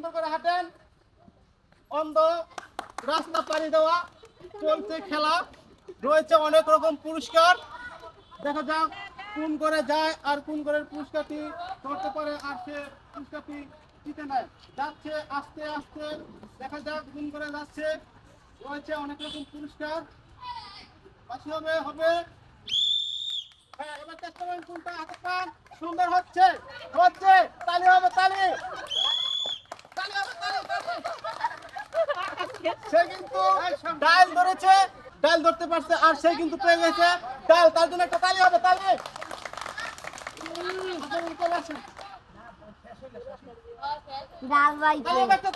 সুন্দর করে হাঁটেন। অন্ধ, রাস্তা পাড়ি দেওয়া, চলছে খেলা। রয়েছে অনেক রকম পুরস্কার। দেখা যাক কোন করে যায় আর কোন করে পুরস্কারটি করতে পারে আর সে পুরস্কারটি জিতে নেয়। যাচ্ছে আস্তে আস্তে, দেখা যাক কোন করে যাচ্ছে। রয়েছে অনেক রকম পুরস্কার। হবে হবে। হ্যাঁ পান। সুন্দর হচ্ছে হচ্ছে, তালি হবে তালি তালি সে কিন্তু ডাল ধরেছে ডাল ধরতে পারছে আর সে কিন্তু পেয়ে গেছে ডাল তার জন্য একটা তালি হবে তালি। একটা।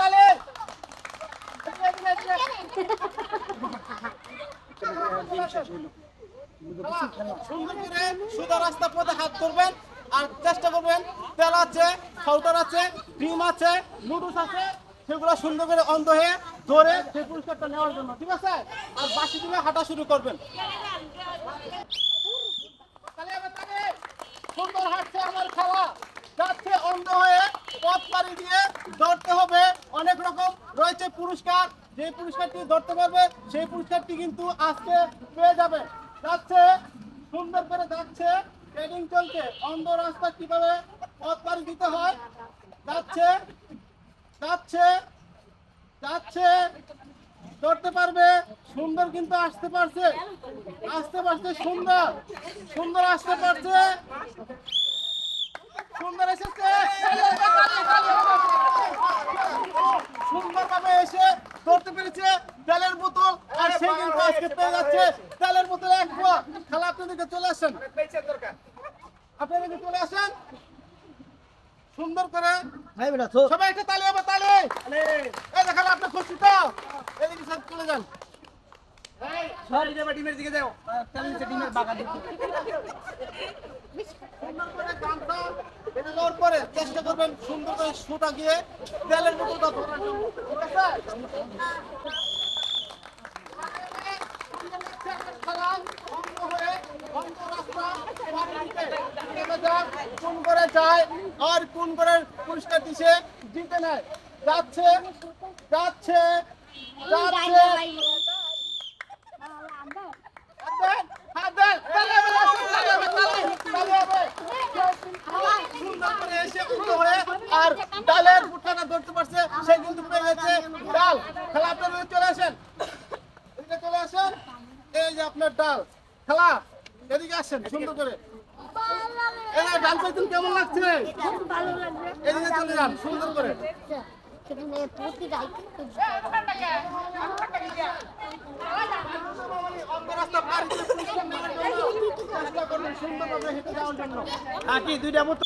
সুন্দর করে সোজা রাস্তা পথে হাত ধরবেন আর চেষ্টা করবেন তেল আছে পাউডার আছে ডিম আছে নুডলস আছে সেগুলো সুন্দর করে অন্ধ হয়ে ধরে সেই পুরস্কারটা নেওয়ার জন্য, ঠিক আছে? আর বাসি দিনে হাঁটা শুরু করবেন। সুন্দর হাঁটছে আমার খেলা। যাচ্ছে অন্ধ হয়ে পথ পাড়ি দিয়ে ধরতে হবে। অনেক রকম রয়েছে পুরস্কার। যে পুরস্কারটি ধরতে পারবে, সেই পুরস্কারটি কিন্তু আজকে পেয়ে যাবে। যাচ্ছে, সুন্দর করে যাচ্ছে, ট্রেনিং চলছে। অন্ধ রাস্তা কীভাবে পথ পাড়ি দিতে হয়? যাচ্ছে যাচ্ছে। যাচ্ছে, ধরতে পারবে, সুন্দর কিন্তু আসতে পারছে আসতে পারছে সুন্দর সুন্দর আসতে পারছে। সুন্দর এসেছে সুন্দর ভাবে এসে ধরতে পেরেছে তেলের বোতল, আর সে কিন্তু আজকে পেয়ে যাচ্ছে তেলের বোতল এক খালা আপনাদেরকে চলে আসেন। আপনাদেরকে চলে আসেন। সুন্দর করে। ভাই বেটা তো সবাই একটা তালি হবে তালি। এই দেখালে আপনি খুশি তো? এদিকে সব চলে যান। ডিমের দিকে যাও। তেল ডিমের বাগান সুন্দর করে পরে চেষ্টা করবেন সুন্দর করে সুটা গিয়ে তেলের বোতলটা ধরার ঠিক আছে? কোন করে যায় আর কোন করে পুরস্কার দিছে জিতে নেয় যাচ্ছে যাচ্ছে যাচ্ছে ডালের মুঠাটা ধরতে পারছে ডাল খেলা আপনার চলে আসেন চলে আসেন এই যে আপনার ডাল, খেলা। এদিকে আসেন সুন্দর করে। এই যে ডাল পাইতেন কেমন লাগছে? ভালো লাগবে এদিকে চলে যান সুন্দর করে। দুইটা মতো।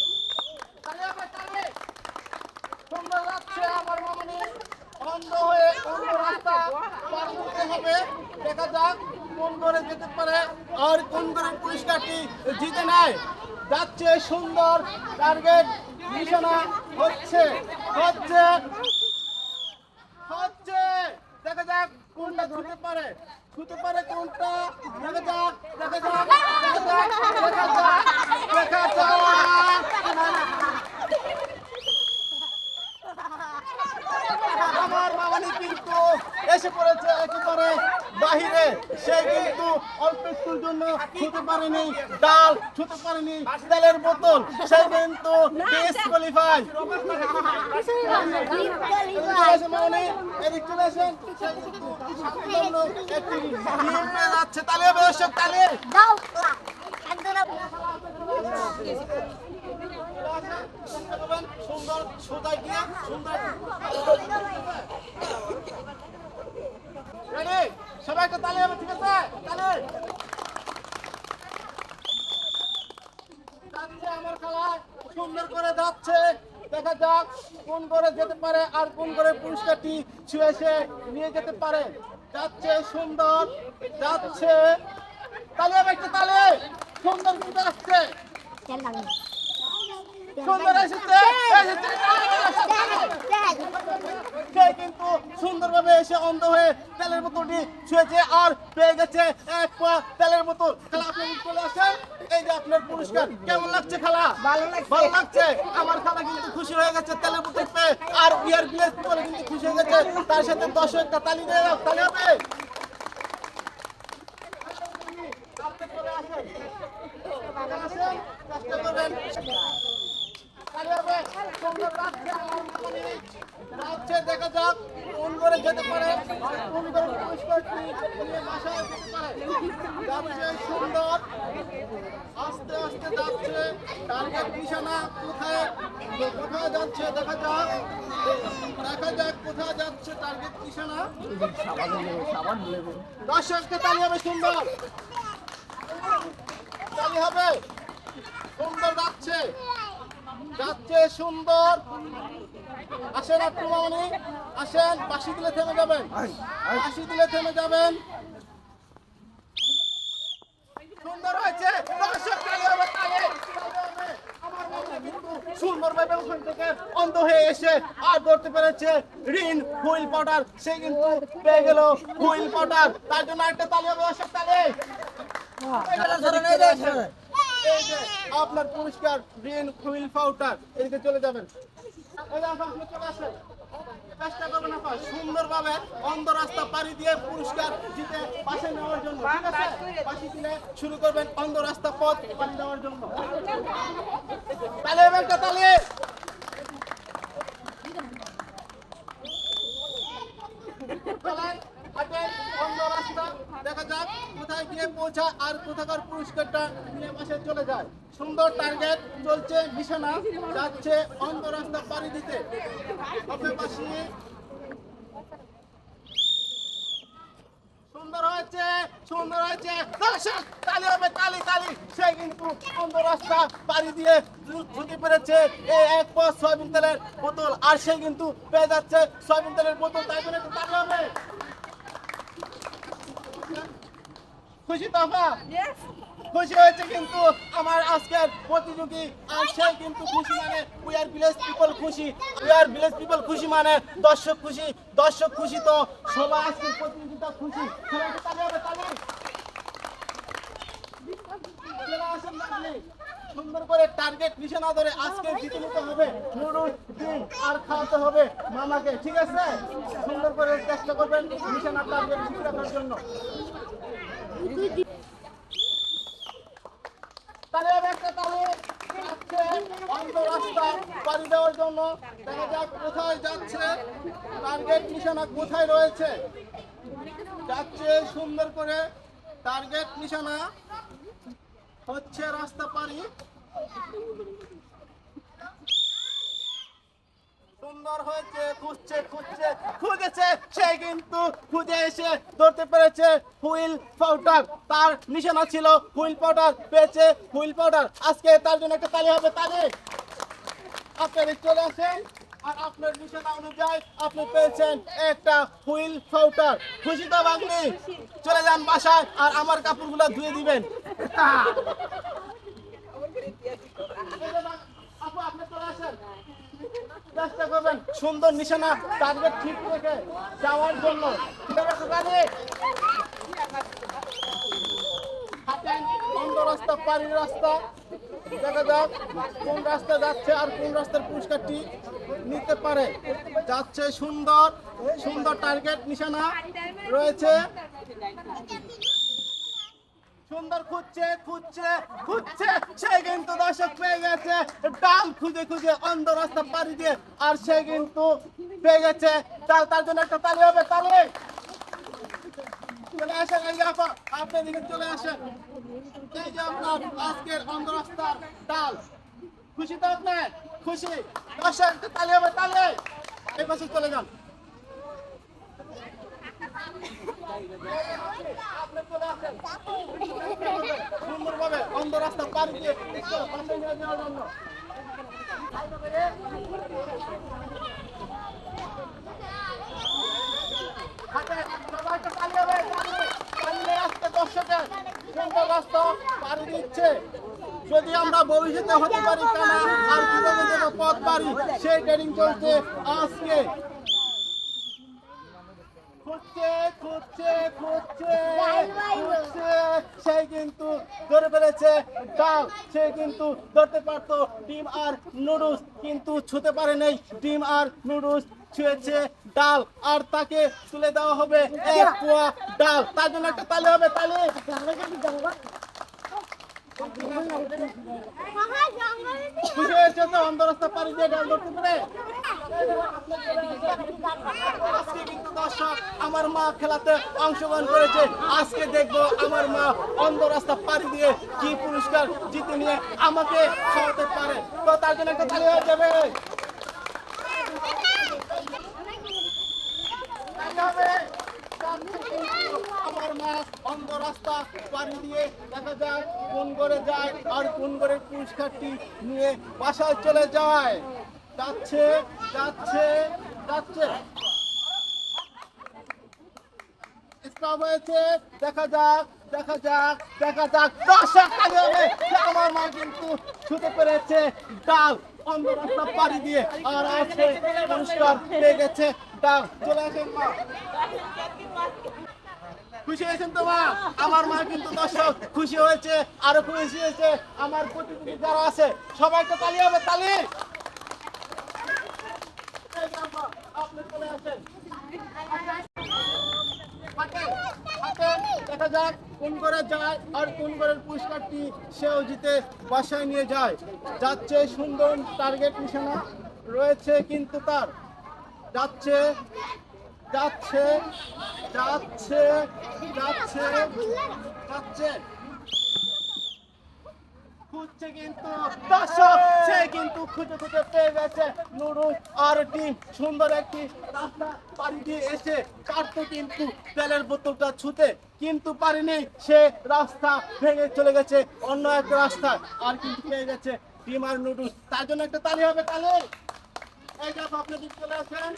সুন্দর লাগছে আমার মামনি। অন্ধ হয়ে অন্য রাস্তা পার করতে হবে। দেখা যাক। কোন দলে যেতে পারে আর কোন দলের পুরস্কারটি জিতে নেয়? যাচ্ছে সুন্দর টার্গেট, নিশানা হচ্ছে হচ্ছে হচ্ছে। দেখা যাক কোনটা ধরতে পারে। ছুতে পারে কোনটা? দেখা যাক দেখা যাক দেখা যাক দেখা যাক দেখা যাক আমার মামানি কিন্তু এসে পড়েছে একেবারে বাহিরে সে কিন্তু অল্প একটুর জন্য ছুতে পারেনি ডাল ছুতে পারেনি তেলের বোতল সে কিন্তু ডিসকোয়ালিফাই মামনি এদিক চলে আসেন যাচ্ছে দাও সুন্দর গিয়ে সুন্দর রেডি সবাই একটা তালে ঠিক আছে তালে যাচ্ছে আমার খেলায় সুন্দর করে যাচ্ছে। দেখা যাক কোন করে যেতে পারে আর কোন করে পুরস্কারটি ছুঁয়ে এসে নিয়ে যেতে পারে। যাচ্ছে সুন্দর যাচ্ছে। তালে হবে একটা তালে সুন্দর কিন্তু আসছে। সুন্দর এসেছে এসেছে সে কিন্তু সুন্দরভাবে এসে অন্ধ হয়ে তেলের বোতলটি ছুঁয়েছে আর পেয়ে গেছে এক পা তেলের বোতল। খেলা আপনি চলে আসেন। এই যে আপনার পুরস্কার। কেমন লাগছে খেলা? ভালো লাগছে। ভালো লাগছে? আমার খালা কিন্তু খুশি হয়ে গেছে তেলের বোতল পেয়ে। আর বিয়ার বিলেস বলে কিন্তু খুশি হয়ে গেছে। তার সাথে দশ একটা তালি দিয়ে দাও তালি হবে। আসেন। চলে করবেন। তালি হবে সুন্দর লাগছে যাচ্ছে দেখা যাক কোন করে যেতে পারে। সুন্দর। আস্তে আস্তে যাচ্ছে। টার্গেট নিশানা কোথায়? কোথায় যাচ্ছে? দেখা যাক। দেখা যাক কোথায় যাচ্ছে টার্গেট নিশানা। দর্শককে তালি হবে সুন্দর। তালি হবে। সুন্দর যাচ্ছে। যাচ্ছে সুন্দর। আসেন মামনি আসেন বাসি দিলে থেমে যাবেন। বাসি দিলে থেমে যাবেন। সুন্দর হয়েছে। সুন্দরভাবে ওখান থেকে অন্ধ হয়ে এসে আর ধরতে পেরেছে ঋণ হুইল পাউডার। সে কিন্তু পেয়ে গেল হুইল পাউডার। তার জন্য একটা তালি হবে তালি। আপনার পুরস্কার গ্রিন হুইল পাউডার, এদিকে চলে যাবেন। চেষ্টা করবেন আপনার সুন্দরভাবে অন্ধ রাস্তা পাড়ি দিয়ে পুরস্কার জিতে পাশে নেওয়ার জন্য। পাশে দিলে শুরু করবেন অন্ধ রাস্তা পথ পাড়ি দেওয়ার জন্য চলেন, হাঁটেন, অন্য রাস্তা দেখা যাক কোথায় গিয়ে পৌঁছা আর কোথাকার পুরস্কারটা নিয়ে পাশে চলে যায়। সুন্দর টার্গেট চলছে বিছানা, যাচ্ছে অন্ধ রাস্তা পাড়ি দিতে। সুন্দর হয়েছে সুন্দর হয়েছে। দর্শক তালি হবে, তালি তালি। সে কিন্তু অন্ধ রাস্তা পাড়ি দিয়ে ছুটি পেরেছে। এই এক পথ সয়াবিন তেলের বোতল, আর সে কিন্তু পেয়ে যাচ্ছে সয়াবিন তেলের বোতল। তাই একটু তালি হবে। খুশি তো আপা খুশি হয়েছে কিন্তু আমার আজকের প্রতিযোগী আর সে কিন্তু খুশি মানে উই আর ভিলেজ পিপল খুশি। উই আর ভিলেজ পিপল খুশি মানে দর্শক খুশি। দর্শক খুশি তো সবাই আজকের প্রতিযোগিতা খুশি। সবাইকে তালি হবে তালি আসেন সুন্দর করে টার্গেট নিশানা ধরে আজকে জিতে নিতে হবে। নুডলস ডিম আর খাওয়াতে হবে মামাকে ঠিক আছে? সুন্দর করে চেষ্টা করবেন নিশানা টার্গেট রাখার জন্য। এবার একটা দেওয়ার জন্য দেখা যাক কোথায় যাচ্ছে টার্গেট নিশানা কোথায় রয়েছে যাচ্ছে সুন্দর করে টার্গেট নিশানা হচ্ছে রাস্তা পাড়ি সুন্দর হয়েছে, খুঁজছে খুঁজছে, খুঁজেছে। সে কিন্তু খুঁজে এসে ধরতে পেরেছে হুইল পাউডার। তার নিশানা ছিল হুইল পাউডার, পেয়েছে হুইল পাউডার। আজকে তার জন্য একটা তালি হবে, তালি। আপনারা চলে আসেন, আর আপনার নিশানা অনুযায়ী আপনি পেয়েছেন একটা হুইল পাউডার। খুশি তো বাগনি চলে যান বাসায়, আর আমার কাপড়গুলো ধুয়ে দিবেন আপু আপনি চলে আসেন চেষ্টা করবেন সুন্দর নিশানা টার্গেট ঠিক রেখে যাওয়ার জন্য। রাস্তা? পাড়ির রাস্তা। দেখা যাক কোন রাস্তা যাচ্ছে আর কোন রাস্তার পুরস্কারটি নিতে পারে। যাচ্ছে সুন্দর সুন্দর টার্গেট নিশানা রয়েছে। সুন্দর খুঁজছে খুঁজছে খুঁজছে। সে কিন্তু দর্শক পেয়ে গেছে। ডাল খুঁজে খুঁজে অন্ধ রাস্তা পাড়ি দিয়ে, আর সে কিন্তু পেয়ে গেছে। তার তার জন্য একটা তালি হবে, তালি। চলে আসেন এই আপা, আপনি দিকে চলে আসেন। এই যে আপনার আজকের অন্ধ রাস্তার ডাল। খুশি তো আপনি? খুশি। দর্শক, তালি হবে, তালি। এই পাশে চলে যান। সুন্দরভাবে অন্ধ রাস্তা পার দিয়ে যদি আমরা ভবিষ্যতে হতে পারি আর কীভাবে পথ পারি, সেই ট্রেনিং চলছে আজকে খুঁজছে খুঁজছে খুঁজছে খুঁজছে সে কিন্তু ধরে ফেলেছে। ডাল সে কিন্তু ধরতে পারতো ডিম আর নুডলস কিন্তু ছুতে পারে নাই। ডিম আর নুডলস ছুঁয়েছে ডাল আর তাকে তুলে দেওয়া হবে এক পোয়া ডাল। তার জন্য একটা তালে হবে তালে। আমার মা খেলাতে অংশগ্রহণ করেছে আজকে দেখব আমার মা অন্ধ রাস্তা পাড়ি দিয়ে কি পুরস্কার জিতে নিয়ে আমাকে খাওয়াতে পারে তো তার জন্য একটা তালি হয়ে তালি হবে। আমার মা অন্ধ রাস্তা পাড়ি দিয়ে দেখা যায় কোন করে যায় আর কোন করে পুরস্কারটি নিয়ে বাসায় চলে যায়। যাচ্ছে যাচ্ছে যাচ্ছে। হয়েছে, দেখা যাক দেখা যাক দেখা যাক। দর্শক কাজে হবে। আমার মা কিন্তু ছুটে পেরেছে। ডাল, অন্ধ রাস্তা পাড়ি দিয়ে। আর আছে পুরস্কার পেয়ে গেছে। ডাল, চলে আসেন মা। খুশি হয়েছেন তো মা? আমার মা কিন্তু দর্শক, খুশি হয়েছে, আরও খুশি হয়েছে। আমার প্রতিনিধি যারা আছে সবাইকে তালি হবে, তালি! দেখা যাক কোন করে যায় আর কোন করে পুরস্কারটি সেও জিতে বাসায় নিয়ে যায়। যাচ্ছে সুন্দর টার্গেট নিশানা, রয়েছে কিন্তু তার। যাচ্ছে যাচ্ছে যাচ্ছে যাচ্ছে যাচ্ছে। খুঁজছে কিন্তু দর্শক সে কিন্তু খুঁজে খুঁজে পেয়ে গেছে নুরুল আর ডিম সুন্দর একটি রাস্তা পাড়ি এসে কাটতো কিন্তু তেলের বোতলটা ছুতে কিন্তু পারেনি। সে রাস্তা ভেঙে চলে গেছে, অন্য একটা রাস্তা আর কিন্তু পেয়ে গেছে ডিম আর নুডলস তার জন্য একটা তালি হবে, তালি। এই যে আপনি দিক চলে আসেন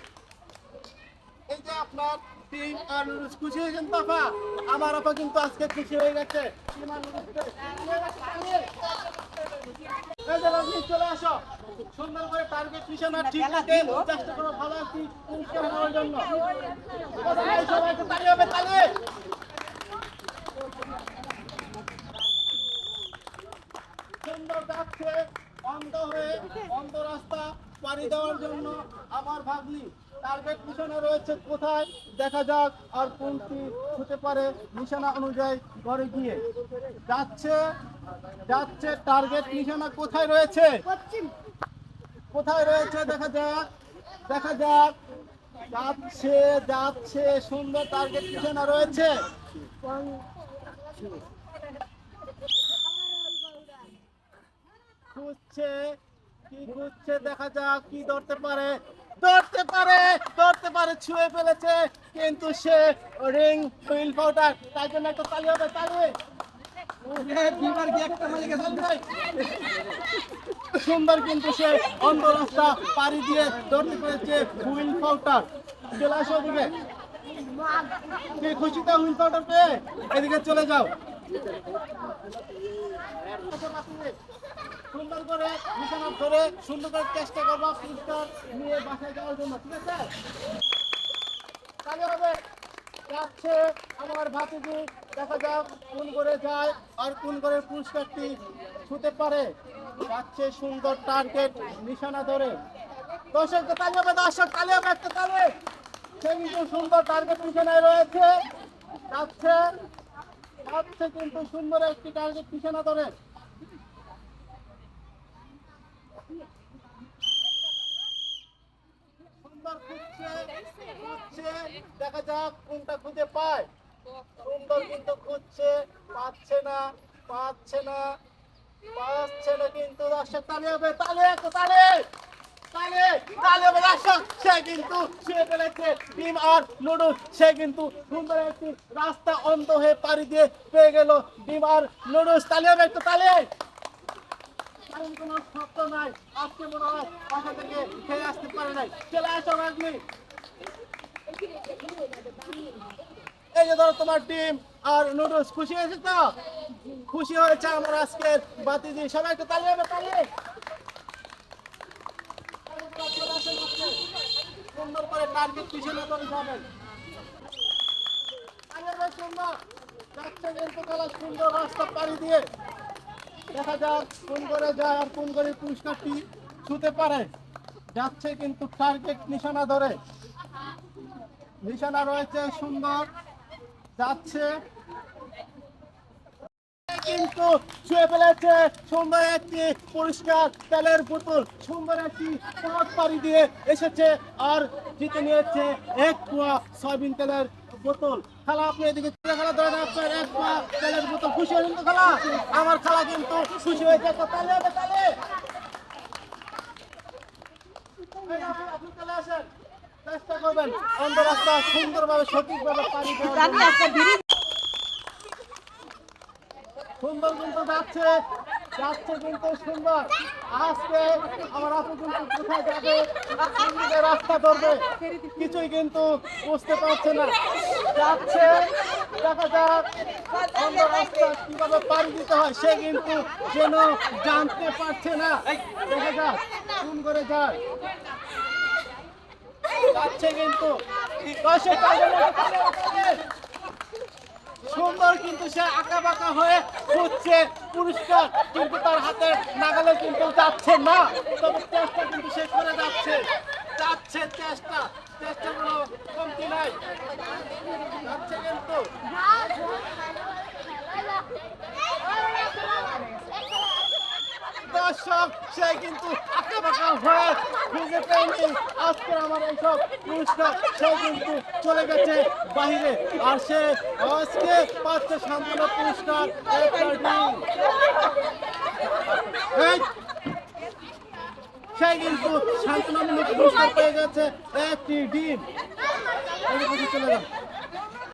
এই যে আপনার টিম আর নুডলস খুশি হয়েছেন তো আপা? আমার আপা কিন্তু আজকে খুশি হয়ে গেছে। টিম আর নুডলস পেয়ে। এই যে রজনী, চলে আসো। সুন্দর করে টার্গেট নিশানা ঠিক রাখে চেষ্টা করো ভালো একটি পুরস্কার নেওয়ার জন্য। সবাইকে তালি হবে তালি সুন্দর যাচ্ছে অন্ধ হয়ে অন্ধ রাস্তা পাড়ি দেওয়ার জন্য আমার ভাগ্নি টার্গেট নিশানা রয়েছে কোথায়? দেখা যাক আর কোনটি হতে পারে নিশানা অনুযায়ী ঘরে গিয়ে। যাচ্ছে যাচ্ছে টার্গেট নিশানা কোথায় রয়েছে? কোথায় রয়েছে? দেখা যাক দেখা যাক। যাচ্ছে যাচ্ছে সুন্দর টার্গেট নিশানা রয়েছে। খুঁজছে কি খুঁজছে দেখা যাক কি ধরতে পারে। ধরতে পারে ধরতে পারে ছুঁয়ে ফেলেছে। কিন্তু সে রিং হুইল পাউডার তাই জন্য একটা তালি হবে তালি। সুন্দর কিন্তু সে অন্ধ রাস্তা পাড়ি দিয়ে ধরতে পেরেছে হুইল পাউডার চলে আসো ওদিকে কে খুশি তো হুইল পাউডার পেয়ে এদিকে চলে যাও। সুন্দর করে বিছানা ধরে সুন্দর করে চেষ্টা করব পুরস্কার নিয়ে বাসায় যাওয়ার জন্য, ঠিক আছে? তাহলে হবে, যাচ্ছে আমার ভাতিজি, দেখা যাক কোন করে যায় আর কোন করে পুরস্কারটি ছুতে পারে। যাচ্ছে সুন্দর টার্গেট নিশানা ধরে। দর্শক তালি হবে, দর্শক তালি হবে, একটা তালি। সে কিন্তু সুন্দর টার্গেট নিশানায় রয়েছে। যাচ্ছে যাচ্ছে কিন্তু সুন্দর একটি টার্গেট নিশানা ধরে। সুন্দর খুঁজছে খুঁজছে, দেখা যাক কোনটা খুঁজে পায়। সুন্দর কিন্তু খুঁজছে, পাচ্ছে না পাচ্ছে না পাচ্ছে না কিন্তু তালে হবে, তালে তালে! তালে সে কিন্তু সে কিন্তু সুন্দর একটি রাস্তা অন্ত হয়ে পাড়ি দিয়ে পেয়ে গেল। ডিম আর নুডলস তালে হবে একটু, তালে! কারণ কোনো শব্দ নাই। আজকে মনে হয় বাসা থেকে খেয়ে আসতে পারে নাই। চলে আসো রাজনী এই যে ধরো তোমার ডিম আর নুডলস, খুশি হয়েছে তো? খুশি হয়েছে আমার আজকের বাতিজি। সবাই একটু তালি হবে তালি সুন্দর করে টার্গেট পিছনে করে যাবেন সুন্দর রাস্তা পাড়ি দিয়ে। দেখা যাক কোন করে যায় আর কোন করে পুরস্কারটি ছুতে পারে। যাচ্ছে কিন্তু টার্গেট নিশানা ধরে। নিশানা রয়েছে সুন্দর। যাচ্ছে। কিন্তু ছুঁয়ে ফেলেছে সুন্দর একটি পরিষ্কার তেলের বোতল সুন্দর একটি পথ পাড়ি দিয়ে এসেছে আর জিতে নিয়েছে এক পোয়া সয়াবিন তেলের বোতল খালা আপনি এদিকে চলে খেলা ধরে আপনার এক পোয়া তেলের বোতল খুশি হলেন তো খালা। আমার খালা কিন্তু খুশি হয়েছে তো তালে হবে তালে। আপনি চলে আসেন। চেষ্টা করবেন অন্ধ রাস্তা সুন্দরভাবে সঠিকভাবে পানি দেওয়ার। সুন্দর কিন্তু যাচ্ছে। যাচ্ছে কিন্তু সুন্দর। আজকে আমার আপু কিন্তু কোথায় যাবে? রাস্তা ধরবে। কিছুই কিন্তু বুঝতে পারছে না। যাচ্ছে, দেখা যাক অন্য রাস্তা কীভাবে পাড়ি দিতে হয়, সে কিন্তু যেন জানতে পারছে না। দেখা যাক কোন করে যায়। যাচ্ছে কিন্তু। দশে সুন্দর কিন্তু সে আঁকা বাঁকা হয়ে খুঁজছে পুরস্কার কিন্তু তার হাতে নাগালে কিন্তু যাচ্ছে না তবে চেষ্টা কিন্তু সে করে যাচ্ছে যাচ্ছে চেষ্টা চেষ্টা কোনো কমতি নাই যাচ্ছে কিন্তু দর্শক, সে কিন্তু আঁকা বাঁকা হয়ে খুঁজে পেয়নি আজকে আমার এইসব পুরস্কার সে কিন্তু চলে গেছে বাহিরে। আর সে আজকে পাচ্ছে সান্ত্বনা পুরস্কার সে কিন্তু সান্ত্বনামূলক পুরস্কার পেয়ে গেছে, একটি ডিম। চলে যান।